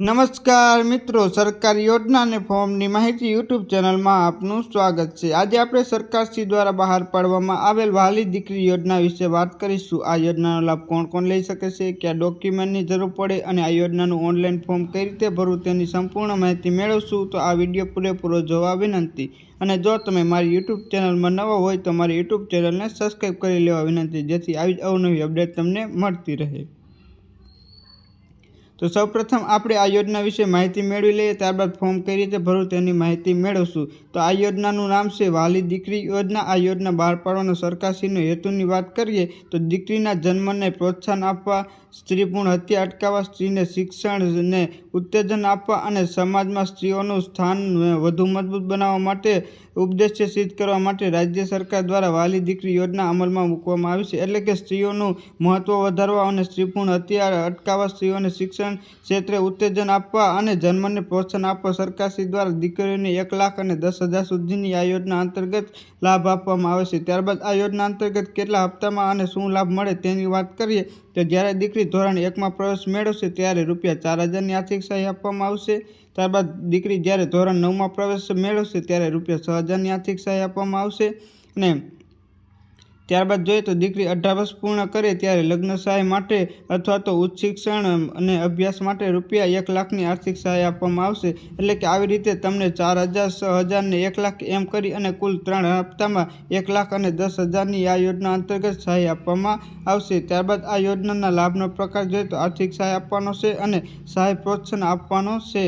નમસ્કાર મિત્રો, સરકારી યોજના અને ફોર્મની માહિતી યુટ્યુબ ચેનલમાં આપનું સ્વાગત છે. આજે આપણે સરકારશ્રી દ્વારા બહાર પાડવામાં આવેલ વહાલી દીકરી યોજના વિશે વાત કરીશું. આ યોજનાનો લાભ કોણ કોણ લઈ શકે છે, કયા ડોક્યુમેન્ટની જરૂર પડે અને આ યોજનાનું ઓનલાઈન ફોર્મ કઈ રીતે ભરવું તેની સંપૂર્ણ માહિતી મેળવશું. તો આ વીડિયો પૂરેપૂરો જોવા વિનંતી. અને જો તમે મારી યુટ્યુબ ચેનલમાં નવા હોય તો મારી યુટ્યુબ ચેનલને સબસ્ક્રાઈબ કરી લેવા વિનંતી, જેથી આવી અવનવી અપડેટ તમને મળતી રહે. તો સૌપ્રથમ આપણે આ યોજના વિશે માહિતી મેળવી લઈએ, ત્યારબાદ ફોર્મ કઈ રીતે ભરવું તેની માહિતી મેળવશું. તો આ યોજનાનું નામ છે વાલી દીકરી યોજના. આ યોજના બહાર પાડવાનો સરકારશ્રીનો હેતુની વાત કરીએ, તો દીકરીના જન્મને પ્રોત્સાહન આપવા, સ્ત્રીપૂર્ણ હત્યા અટકાવવા, સ્ત્રીને શિક્ષણને ઉત્તેજન આપવા અને સમાજમાં સ્ત્રીઓનું સ્થાન વધુ મજબૂત બનાવવા માટે ઉદ્દેશ્ય સિદ્ધ કરવા માટે રાજ્ય સરકાર દ્વારા વાલી દીકરી યોજના અમલમાં મૂકવામાં આવી છે. એટલે કે સ્ત્રીઓનું મહત્ત્વ વધારવા અને સ્ત્રીપૂર્ણ હત્યા અટકાવવા, સ્ત્રીઓને શિક્ષણ ક્ષેત્રે ઉત્તેજન આપવા અને જન્મને પ્રોત્સાહન આપવા સરકારશ્રી દ્વારા દીકરીઓને એક લાખ અને દસ હજાર સુધીની આ યોજના અંતર્ગત લાભ આપવામાં આવે છે. ત્યારબાદ આ યોજના અંતર્ગત કેટલા હપ્તામાં અને શું લાભ મળે તેની વાત કરીએ તો જ્યારે દીકરી ધોરણ એકમાં પ્રવેશ મેળવશે ત્યારે રૂપિયા ચાર હજારની આર્થિક સહાય આપવામાં આવશે. ત્યારબાદ દીકરી જ્યારે ધોરણ નવમાં પ્રવેશ મેળવશે ત્યારે રૂપિયા છ હજારની આર્થિક સહાય આપવામાં આવશે. અને ત્યારબાદ જોઈએ તો દીકરી અઢાર વર્ષ પૂર્ણ કરે ત્યારે લગ્ન સહાય માટે અથવા તો ઉચ્ચ શિક્ષણ અને અભ્યાસ માટે રૂપિયા એક લાખની આર્થિક સહાય આપવામાં આવશે. એટલે કે આવી રીતે તમને ચાર હજાર, છ હજારને એક લાખ એમ કરી અને કુલ ત્રણ હપ્તામાં એક લાખ અને દસ હજારની આ યોજના અંતર્ગત સહાય આપવામાં આવશે. ત્યારબાદ આ યોજનાના લાભનો પ્રકાર જોઈએ તો આર્થિક સહાય આપવાનો છે અને સહાય પ્રોત્સાહન આપવાનો છે.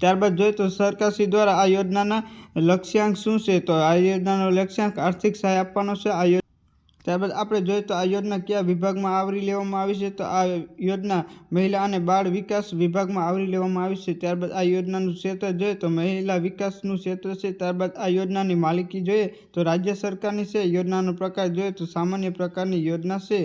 ત્યારબાદ જોઈએ તો સરકારશ્રી દ્વારા આ યોજનાના લક્ષ્યાંક શું છે? તો આ યોજનાનો લક્ષ્યાંક આર્થિક સહાય આપવાનો છે. આ ત્યારબાદ આપણે જોઈએ તો આ યોજના કયા વિભાગમાં આવરી લેવામાં આવી છે? તો આ યોજના મહિલા અને બાળ વિકાસ વિભાગમાં આવરી લેવામાં આવી છે. ત્યારબાદ આ યોજનાનું ક્ષેત્ર જોઈએ તો મહિલા વિકાસનું ક્ષેત્ર છે. ત્યારબાદ આ યોજનાની માલિકી જોઈએ તો રાજ્ય સરકારની છે. યોજનાનો પ્રકાર જોઈએ તો સામાન્ય પ્રકારની યોજના છે.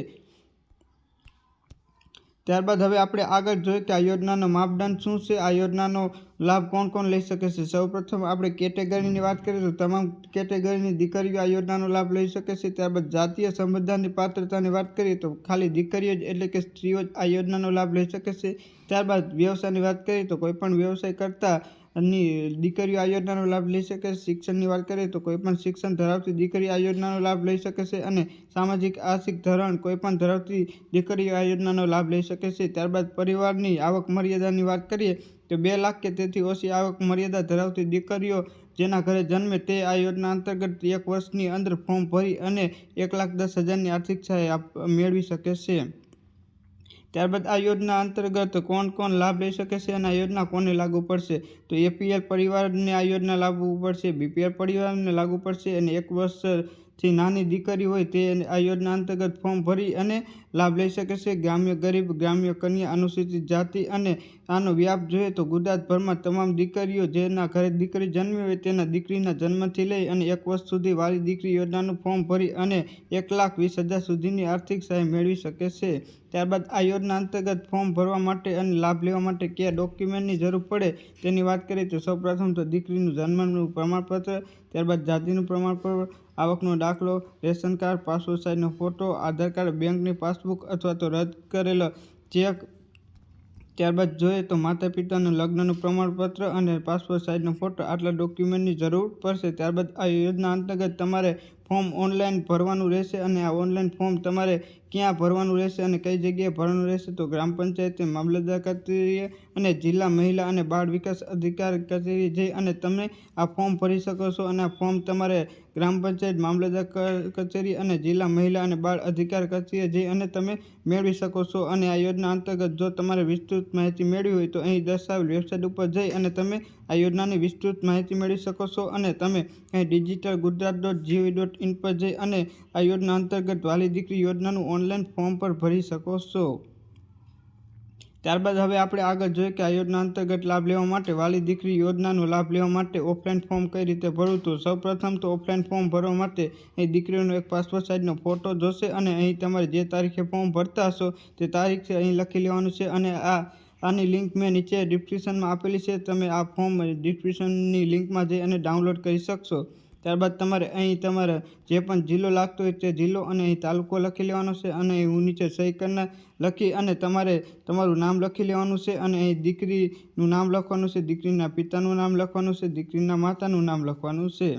ત્યારબાદ હવે આપણે આગળ જોઈએ કે આ યોજનાનો માપદંડ શું છે, આ યોજનાનો લાભ કોણ કોણ લઈ શકે છે? સૌપ્રથમ આપણે કેટેગરીની વાત કરીએ તો તમામ કેટેગરીની દીકરીઓ આ યોજનાનો લાભ લઈ શકે છે. ત્યારબાદ જાતીય સંબંધાની પાત્રતાની વાત કરીએ તો ખાલી દીકરીઓ જ એટલે કે સ્ત્રીઓ જ આ યોજનાનો લાભ લઈ શકે છે. ત્યારબાદ વ્યવસાયની વાત કરીએ તો કોઈપણ વ્યવસાય કરતા ની દીકરીઓ આ યોજનાનો લાભ લઈ શકે છે શિક્ષણની વાત કરીએ તો કોઈપણ શિક્ષણ ધરાવતી દીકરી આ યોજનાનો લાભ લઈ શકે છે અને સામાજિક આર્થિક ધોરણ કોઈપણ ધરાવતી દીકરીઓ આ યોજનાનો લાભ લઈ શકે છે. ત્યારબાદ પરિવારની આવક મર્યાદાની વાત કરીએ તો બે લાખ કે તેથી ઓછી આવક મર્યાદા ધરાવતી દીકરીઓ જેના ઘરે જન્મે તે આ યોજના અંતર્ગત એક વર્ષની અંદર ફોર્મ ભરી અને એક લાખ દસ હજારની આર્થિક સહાય મેળવી શકે છે. ત્યારબાદ આ યોજના અંતર્ગત કોણ કોણ લાભ લઈ શકે છે અને આ યોજના કોને લાગુ પડશે? તો એપીએલ પરિવારને આ યોજના લાગુ પડશે, બીપીએલ પરિવારને લાગુ પડશે અને એક વર્ષથી નાની દીકરી હોય તે આ યોજના અંતર્ગત ફોર્મ ભરી અને લાભ લઈ શકે છે. ગ્રામ્ય ગરીબ, ગ્રામ્ય કન્યા, અનુસૂચિત જાતિ અને આનો વ્યાપ જોઈએ તો ગુજરાતભરમાં તમામ દીકરીઓ જેના ઘરે દીકરી જન્મી હોય તેના દીકરીના જન્મથી લઈ અને એક વર્ષ સુધી વાલી દીકરી યોજનાનું ફોર્મ ભરી અને એક લાખ વીસ હજાર સુધીની આર્થિક સહાય મેળવી શકે છે. ત્યારબાદ આ યોજના અંતર્ગત ફોર્મ ભરવા માટે અને લાભ લેવા માટે કયા ડોક્યુમેન્ટની જરૂર પડે તેની વાત કરીએ તો સૌપ્રથમ તો દીકરીનું જન્મનું પ્રમાણપત્ર, ત્યારબાદ જાતિનું પ્રમાણપત્ર, આવકનો દાખલો, રેશન કાર્ડ, પાસપોર્ટ સાઇઝનો ફોટો, આધાર કાર્ડ, બેંકની પાસબુક અથવા તો રદ કરેલો ચેક. ત્યારબાદ જોઈએ તો માતા પિતાનું લગ્નનું પ્રમાણપત્ર અને પાસપોર્ટ સાઇઝનો ફોટો, આટલા ડોક્યુમેન્ટની જરૂર પડશે. ત્યારબાદ આ યોજના અંતર્ગત તમારે ફોર્મ ઓનલાઈન ભરવાનું રહેશે અને આ ઓનલાઈન ફોર્મ તમારે ક્યાં ભરવાનું રહેશે અને કઈ જગ્યાએ ભરવાનું રહેશે તો ગ્રામ પંચાયતે મામલતદાર કચેરીએ અને જિલ્લા મહિલા અને બાળ વિકાસ અધિકાર કચેરી જઈ અને તમે આ ફોર્મ ભરી શકો છો અને આ ફોર્મ તમારે ગ્રામ પંચાયત મામલતદાર કચેરી અને જિલ્લા મહિલા અને બાળ અધિકાર કચેરીએ જઈ અને તમે મેળવી શકો છો અને આ યોજના અંતર્ગત જો તમારે વિસ્તૃત માહિતી મેળવી હોય તો અહીં દર્શાવેલ વેબસાઇટ ઉપર જઈ અને તમે આ યોજનાની વિસ્તૃત માહિતી મેળવી શકો છો અને તમે અહીં digital Gujarat dot GV dot in પર જઈ અને આ યોજના અંતર્ગત વાલી દીકરી યોજનાનું ઓનલાઈન ફોર્મ પર ભરી શકો છો. ત્યારબાદ હવે આપણે આગળ જોઈએ કે આ યોજના અંતર્ગત લાભ લેવા માટે વાલી દીકરી યોજનાનો લાભ લેવા માટે ઓફલાઈન ફોર્મ કઈ રીતે ભરવું? તો સૌપ્રથમ તો ઓફલાઈન ફોર્મ ભરવા માટે અહીં દીકરીનો એક પાસપોર્ટ સાઇઝનો ફોટો જોશે અને અહીં તમારે જે તારીખે ફોર્મ ભરતા હશો તે તારીખ અહીં લખી લેવાનું છે અને આ, આની લિંક મેં નીચે ડિસ્ક્રિપ્શનમાં આપેલી છે. તમે આ ફોર્મ ડિસ્ક્રિપ્શનની લિંકમાં જઈ અને ડાઉનલોડ કરી શકશો. ત્યારબાદ તમારે અહીં તમારે જે પણ જિલ્લો લાગતો હોય તે જિલ્લો અને અહીં તાલુકો લખી લેવાનો છે અને હું નીચે સહી કરનાર લખી અને તમારે તમારું નામ લખી લેવાનું છે અને અહીં દીકરીનું નામ લખવાનું છે, દીકરીના પિતાનું નામ લખવાનું છે, દીકરીના માતાનું નામ લખવાનું છે.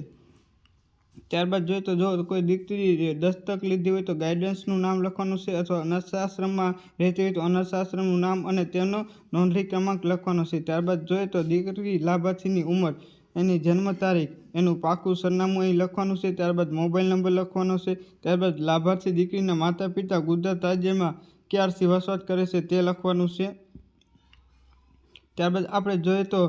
ત્યારબાદ જોઈએ તો જો કોઈ દીકરી દસ્તક લીધી હોય તો ગાઈડન્સનું નામ લખવાનું છે અથવા અનાથાશ્રમમાં રહેતી હોય તો અનાથાશ્રમનું નામ અને તેનો નોંધણી ક્રમાંક લખવાનો છે. ત્યારબાદ જોઈએ તો દીકરી લાભાર્થીની ઉંમર એની જન્મ તારીખ એનું પાકું સરનામું અહીં લખવાનું છે, ત્યારબાદ મોબાઈલ નંબર લખવાનો છે, ત્યારબાદ લાભાર્થી દીકરીના માતા પિતા ગુજરાત રાજ્યમાં ક્યારથી વસવાટ કરે છે તે લખવાનું છે. ત્યારબાદ આપણે જોઈએ તો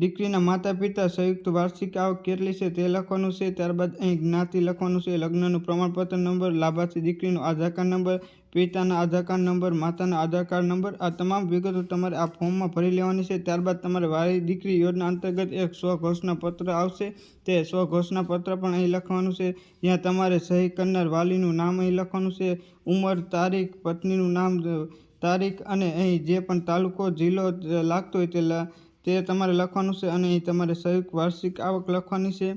દીકરીના માતા પિતા સંયુક્ત વાર્ષિક આવક કેટલી છે તે લખવાનું છે. ત્યારબાદ અહીં જ્ઞાતિ લખવાનું છે. લગ્નનું પ્રમાણપત્ર નંબર, લાભાર્થી દીકરીનો આધાર કાર્ડ નંબર, પિતાના આધાર કાર્ડ નંબર, માતાના આધાર કાર્ડ નંબર, આ તમામ વિગતો તમારે આ ફોર્મમાં ભરી લેવાની છે. ત્યારબાદ તમારે વારી દીકરી યોજના અંતર્ગત એક સ્વ ઘોષણા પત્ર આવશે. તે સ્વઘોષણા પત્ર પણ અહીં લખવાનું છે. જ્યાં તમારે સહી કરનાર વાલીનું નામ અહીં લખવાનું છે. ઉંમર, તારીખ, પત્નીનું નામ તારીખ અને અહીં જે પણ તાલુકો, જિલ્લો લાગતો હોય તે તે તમારે લખવાનું છે અને અહીં તમારે સંયુક્ત વાર્ષિક આવક લખવાની છે.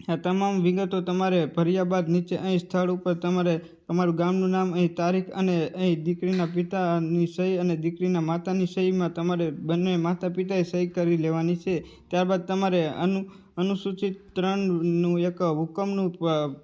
આ તમામ વિગતો તમારે ભર્યા બાદ નીચે અહીં સ્થળ ઉપર તમારે તમારું ગામનું નામ, અહીં તારીખ અને અહીં દીકરીના પિતાની સહી અને દીકરીના માતાની સહીમાં તમારે બંને માતા પિતાએ સહી કરી લેવાની છે. ત્યારબાદ તમારે અનુ, અનુસૂચિત ત્રણનું એક હુકમનું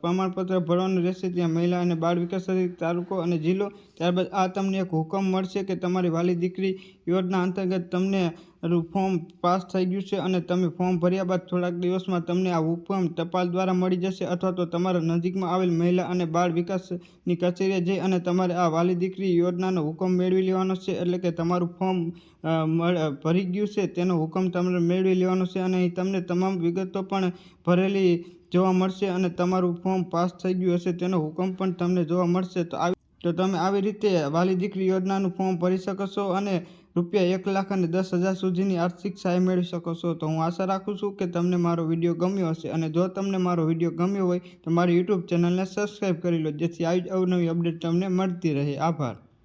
પ્રમાણપત્ર ભરવાનું રહેશે. ત્યાં મહિલા અને બાળ વિકાસ તાલુકો અને જિલ્લો. ત્યારબાદ આ તમને એક હુકમ મળશે કે તમારી વાલી દીકરી યોજના અંતર્ગત તમને ફોર્મ પાસ થઈ ગયું છે અને તમે ફોર્મ ભર્યા બાદ થોડાક દિવસમાં તમને આ હુકમ ટપાલ દ્વારા મળી જશે અથવા તો તમારા નજીકમાં આવેલ મહિલા અને બાળ વિકાસની કચેરીએ જઈ અને તમારે આ વાલી દીકરી યોજનાનો હુકમ મેળવી લેવાનો છે એટલે કે તમારું ફોર્મ ભરી ગયું છે તેનો હુકમ તમારે મેળવી લેવાનો છે અને અહીં તમને તમામ વિગતો પણ ભરેલી જોવા મળશે અને તમારું ફોર્મ પાસ થઈ ગયું હશે તેનો હુકમ પણ તમને જોવા મળશે. તો આવી તો તમે આવી રીતે વાલી દીકરી યોજનાનું ફોર્મ ભરી શકો છો અને રૂપિયા એક લાખ અને દસ હજાર સુધીની આર્થિક સહાય મેળવી શકો છો. તો હું આશા રાખું છું કે તમને મારો વીડિયો ગમ્યો હશે અને જો તમને મારો વીડિયો ગમ્યો હોય તો મારી યુટ્યુબ ચેનલને સબસ્ક્રાઈબ કરી લો, જેથી આવી અવનવી અપડેટ તમને મળતી રહે. આભાર.